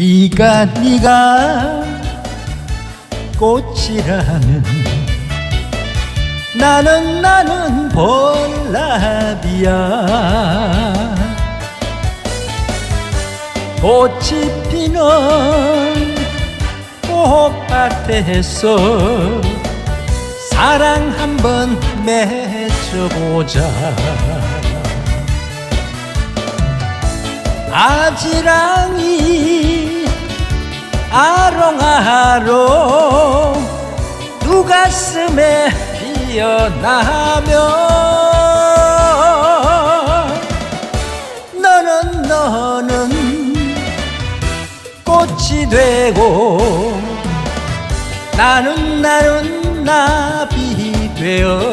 네가 네가 꽃이라면 나는 나는 볼라비야. 꽃이 피는 꽃밭에서 사랑 한번 맺어보자. 아지랑이 아롱아롱 두 가슴에 피어나면 너는 너는 꽃이 되고 나는 나는 나비 되어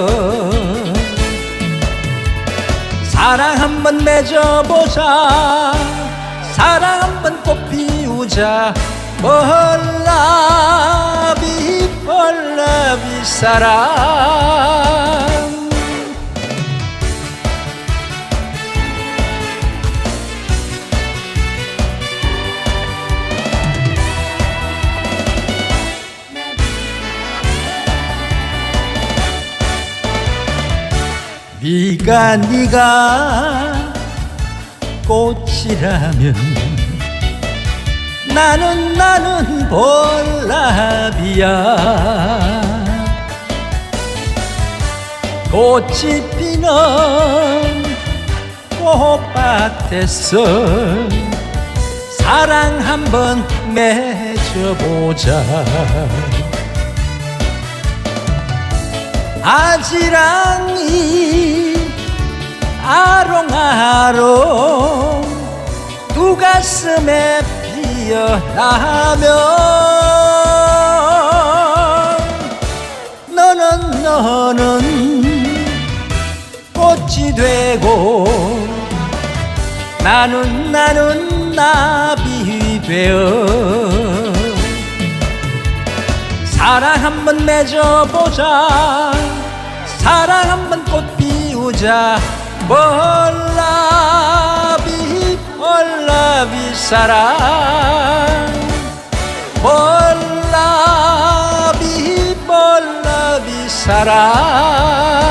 사랑 한번 맺어보자. 사랑 한번 꽃 피우자 벌라비 벌라비 사랑 네가 네가 꽃이라면 나는 나는 볼라비야. 꽃이 피는 꽃밭에서 사랑 한번 맺어보자. 아지랑이 아롱아롱 두 가슴에 피어나면 너는 너는 꽃이 되고 나는 나는 나비 되어 사랑 한번 맺어보자. 사랑 한번 꽃 피우자. 볼라비 볼라비 사랑 사랑